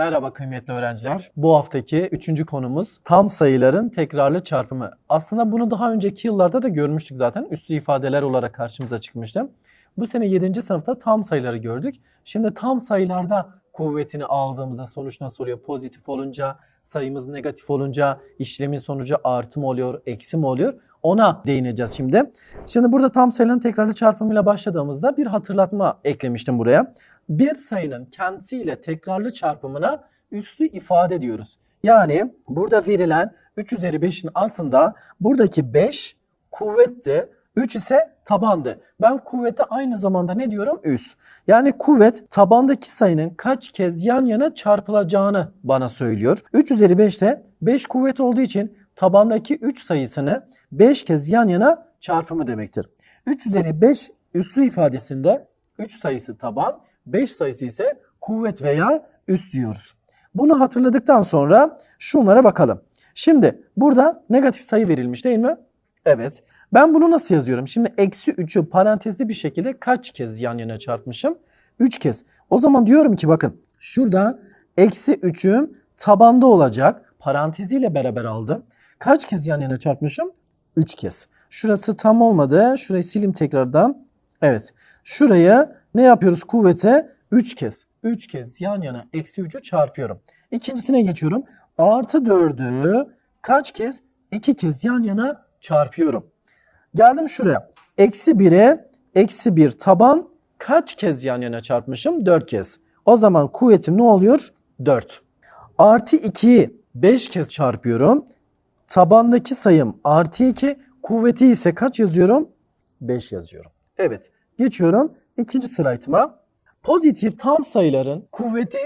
Merhaba kıymetli öğrenciler. Bu haftaki üçüncü konumuz tam sayıların tekrarlı çarpımı. Aslında bunu daha önceki yıllarda da görmüştük zaten. Üslü ifadeler olarak karşımıza çıkmıştı. Bu sene 7. sınıfta tam sayıları gördük. Şimdi tam sayılarda kuvvetini aldığımızda sonuç nasıl oluyor? Pozitif olunca, sayımız negatif olunca işlemin sonucu artı mı oluyor, eksi mi oluyor? Ona değineceğiz şimdi. Şimdi burada tam sayıların tekrarlı çarpımıyla başladığımızda bir hatırlatma eklemiştim buraya. Bir sayının kendisiyle tekrarlı çarpımına üslü ifade diyoruz. Yani burada verilen 3 üzeri 5'in aslında buradaki 5 kuvvetti, 3 ise tabandı. Ben kuvvete aynı zamanda ne diyorum? Üs. Yani kuvvet tabandaki sayının kaç kez yan yana çarpılacağını bana söylüyor. 3 üzeri 5 de 5 kuvvet olduğu için tabandaki 3 sayısını 5 kez yan yana çarpımı demektir. 3 üzeri 5 üslü ifadesinde 3 sayısı taban, 5 sayısı ise kuvvet veya üs diyoruz. Bunu hatırladıktan sonra şunlara bakalım. Şimdi burada negatif sayı verilmiş değil mi? Evet. Ben bunu nasıl yazıyorum? Şimdi eksi 3'ü parantezli bir şekilde kaç kez yan yana çarpmışım? 3 kez. O zaman diyorum ki bakın şurada eksi 3'üm tabanda olacak. Paranteziyle beraber aldım. Kaç kez yan yana çarpmışım? 3 kez. Şurası tam olmadı. Şurayı silim tekrardan. Evet. Şuraya ne yapıyoruz? Kuvvete 3 kez. 3 kez yan yana eksi 3'ü çarpıyorum. İkincisine geçiyorum. Artı 4'ü kaç kez? 2 kez yan yana çarpıyorum. Geldim şuraya. Eksi 1'e eksi 1 taban kaç kez yan yana çarpmışım? 4 kez. O zaman kuvvetim ne oluyor? 4. Artı 2'yi 5 kez çarpıyorum. Tabandaki sayım artı 2. Kuvveti ise kaç yazıyorum? 5 yazıyorum. Evet. Geçiyorum ikinci slaytıma. Pozitif tam sayıların kuvveti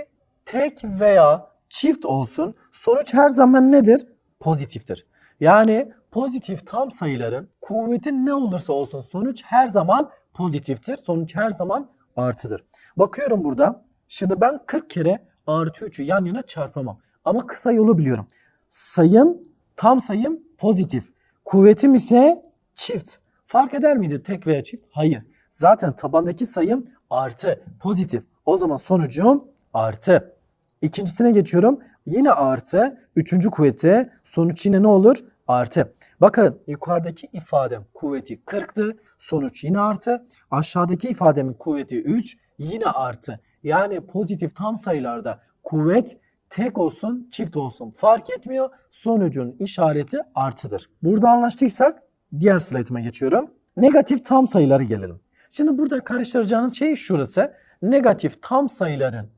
tek veya çift olsun. Sonuç her zaman nedir? Pozitiftir. Yani pozitif tam sayıların kuvveti ne olursa olsun sonuç her zaman pozitiftir. Sonuç her zaman artıdır. Bakıyorum burada. Şimdi ben 40 kere artı 3'ü yan yana çarpamam. Ama kısa yolu biliyorum. Sayım, tam sayım pozitif. Kuvvetim ise çift. Fark eder miydi tek veya çift? Hayır. Zaten tabandaki sayım artı, pozitif. O zaman sonucum artı. İkincisine geçiyorum. Yine artı. Üçüncü kuvveti. Sonuç yine ne olur? Artı. Bakın yukarıdaki ifadem kuvveti 40'tı. Sonuç yine artı. Aşağıdaki ifademin kuvveti 3. Yine artı. Yani pozitif tam sayılarda kuvvet tek olsun çift olsun fark etmiyor. Sonucun işareti artıdır. Burada anlaştıysak diğer slaytıma geçiyorum. Negatif tam sayıları gelelim. Şimdi burada karıştıracağınız şey şurası. Negatif tam sayıların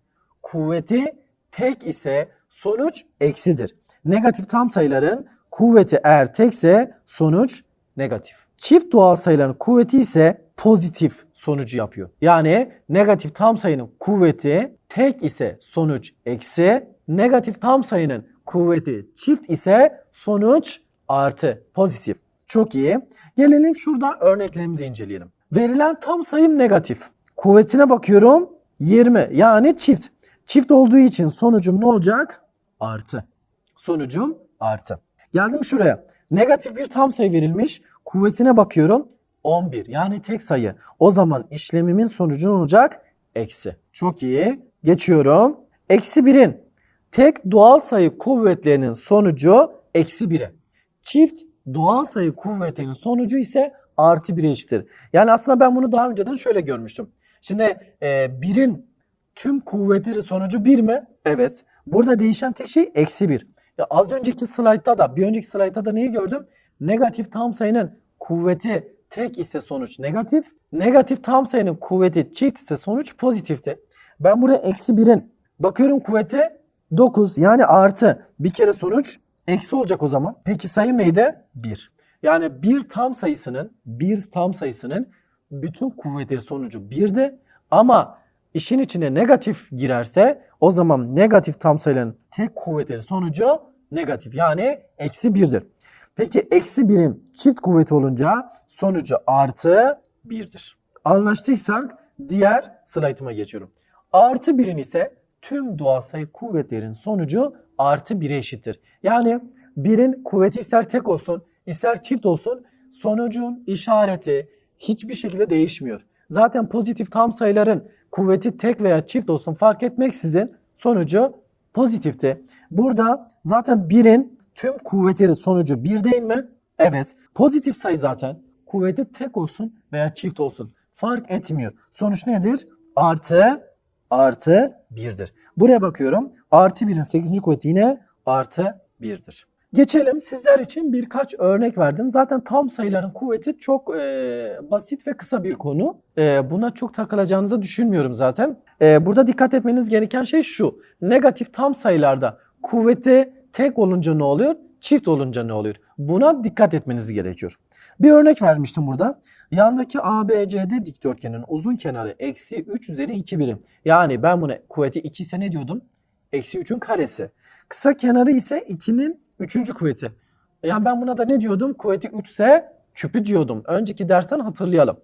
kuvveti tek ise sonuç eksidir. Negatif tam sayıların kuvveti eğer tekse sonuç negatif. Çift doğal sayıların kuvveti ise pozitif sonucu yapıyor. Yani negatif tam sayının kuvveti tek ise sonuç eksi, negatif tam sayının kuvveti çift ise sonuç artı pozitif. Çok iyi. Gelelim şurada örneklerimizi inceleyelim. Verilen tam sayım negatif. Kuvvetine bakıyorum 20 yani çift. Çift olduğu için sonucum ne olacak? Artı. Sonucum artı. Geldim şuraya. Negatif bir tam sayı verilmiş. Kuvvetine bakıyorum 11 yani tek sayı. O zaman işlemimin sonucu ne olacak? Eksi. Çok iyi. Geçiyorum. Eksi 1'in tek doğal sayı kuvvetlerinin sonucu eksi 1'e. Çift doğal sayı kuvvetinin sonucu ise artı 1'e eşittir. Yani aslında ben bunu daha önceden şöyle görmüştüm. Şimdi e, 1'in tüm kuvvetleri sonucu 1 mi? Evet. Burada değişen tek şey eksi 1. Ya az önceki slaytta da bir önceki slaytta da neyi gördüm? Negatif tam sayının kuvveti tek ise sonuç negatif. Negatif tam sayının kuvveti çift ise sonuç pozitifti. Ben buraya eksi 1'in bakıyorum kuvveti 9 yani artı. Bir kere sonuç eksi olacak o zaman. Peki sayı neydi? 1. Yani bir tam sayısının bir tam sayısının bütün kuvvetleri sonucu 1'di. Ama işin içine negatif girerse o zaman negatif tam sayıların tek kuvvetleri sonucu negatif. Yani eksi 1'dir. Peki eksi birim çift kuvveti olunca sonucu artı 1'dir. Anlaştıysak diğer slaytıma geçiyorum. Artı 1'in ise tüm doğal sayı kuvvetlerin sonucu artı 1'e eşittir. Yani 1'in kuvveti ister tek olsun ister çift olsun sonucun işareti hiçbir şekilde değişmiyor. Zaten pozitif tam sayıların kuvveti tek veya çift olsun fark etmeksizin sonucu pozitifti. Burada zaten birin tüm kuvvetleri sonucu bir değil mi? Evet. Pozitif sayı zaten kuvveti tek olsun veya çift olsun fark etmiyor. Sonuç nedir? Artı artı 1'dir. Buraya bakıyorum. Artı 1'in 8. kuvveti yine artı 1'dir. Geçelim sizler için birkaç örnek verdim. Zaten tam sayıların kuvveti çok e, basit ve kısa bir konu. E, buna çok takılacağınızı düşünmüyorum zaten. E, burada dikkat etmeniz gereken şey şu. Negatif tam sayılarda kuvveti tek olunca ne oluyor? Çift olunca ne oluyor? Buna dikkat etmeniz gerekiyor. Bir örnek vermiştim burada. Yandaki ABCD dikdörtgenin uzun kenarı eksi 3 üzeri 2 birim. Yani ben buna kuvveti 2 ise ne diyordum? Eksi 3'ün karesi. Kısa kenarı ise 2'nin 3. kuvveti. Yani ben buna da ne diyordum? Kuvveti 3 ise küpü diyordum. Önceki dersten hatırlayalım.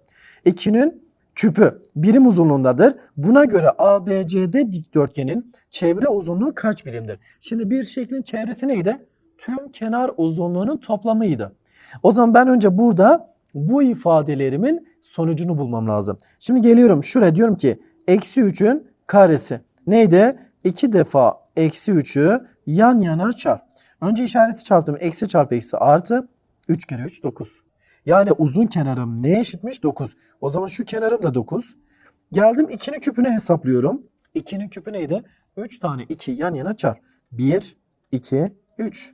2'nin küpü birim uzunluğundadır. Buna göre ABCD dikdörtgenin çevre uzunluğu kaç birimdir? Şimdi bir şeklin çevresi neydi? Tüm kenar uzunluğunun toplamıydı. O zaman ben önce burada bu ifadelerimin sonucunu bulmam lazım. Şimdi geliyorum şuraya diyorum ki eksi 3'ün karesi neydi? 2 defa eksi 3'ü yan yana çarp. Önce işareti çarptım. Eksi çarpı eksi artı 3 kere 3 9. Yani uzun kenarım neye eşitmiş? 9. O zaman şu kenarım da 9. Geldim 2'nin küpünü hesaplıyorum. 2'nin küpü neydi? 3 tane 2 yan yana çarp. 1, 2, 3.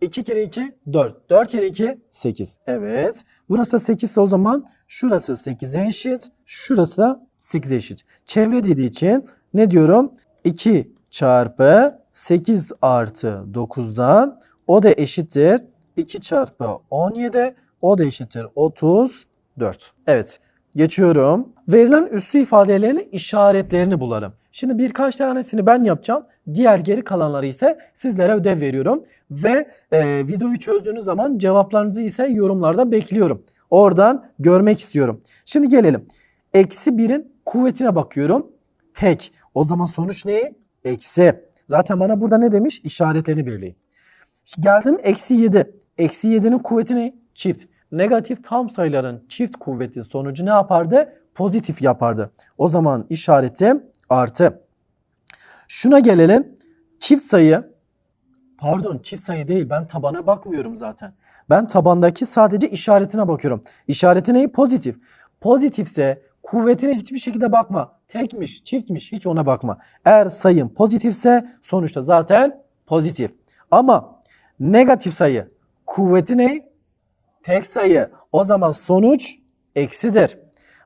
2 kere 2 4. 4 kere 2 8. Evet. Burası 8 ise o zaman şurası 8'e eşit. Şurası da 8'e eşit. Çevre dediği için ne diyorum? 2 çarpı 8 artı 9'dan o da eşittir. 2 çarpı 17 o da eşittir 34. Evet. Geçiyorum. Verilen üssü ifadelerin işaretlerini bulalım. Şimdi birkaç tanesini ben yapacağım. Diğer geri kalanları ise sizlere ödev veriyorum. Ve e, videoyu çözdüğünüz zaman cevaplarınızı ise yorumlarda bekliyorum. Oradan görmek istiyorum. Şimdi gelelim. Eksi 1'in kuvvetine bakıyorum. Tek. O zaman sonuç ne? Eksi. Zaten bana burada ne demiş? İşaretlerini belirleyin. Geldim eksi 7. Eksi 7'nin kuvveti ne? Çift. Negatif tam sayıların çift kuvveti sonucu ne yapardı? Pozitif yapardı. O zaman işaretim artı. Şuna gelelim. Çift sayı. Pardon çift sayı değil. Ben tabana bakmıyorum zaten. Ben tabandaki sadece işaretine bakıyorum. İşareti neyi? Pozitif. Pozitifse kuvvetine hiçbir şekilde bakma. Tekmiş, çiftmiş hiç ona bakma. Eğer sayın pozitifse sonuçta zaten pozitif. Ama negatif sayı kuvveti ne? Tek sayı. O zaman sonuç eksidir.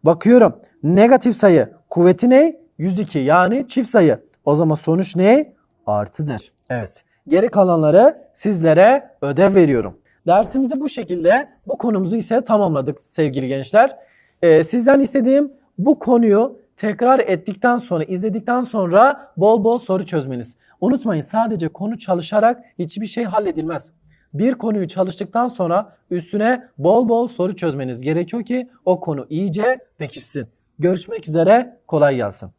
Bakıyorum. Negatif sayı kuvveti ne? 102 yani çift sayı. O zaman sonuç ne? Artıdır. Evet. Geri kalanları sizlere ödev veriyorum. Dersimizi bu şekilde, bu konumuzu ise tamamladık sevgili gençler. Ee, sizden istediğim bu konuyu tekrar ettikten sonra, izledikten sonra bol bol soru çözmeniz. Unutmayın sadece konu çalışarak hiçbir şey halledilmez. Bir konuyu çalıştıktan sonra üstüne bol bol soru çözmeniz gerekiyor ki o konu iyice pekişsin. Görüşmek üzere, kolay gelsin.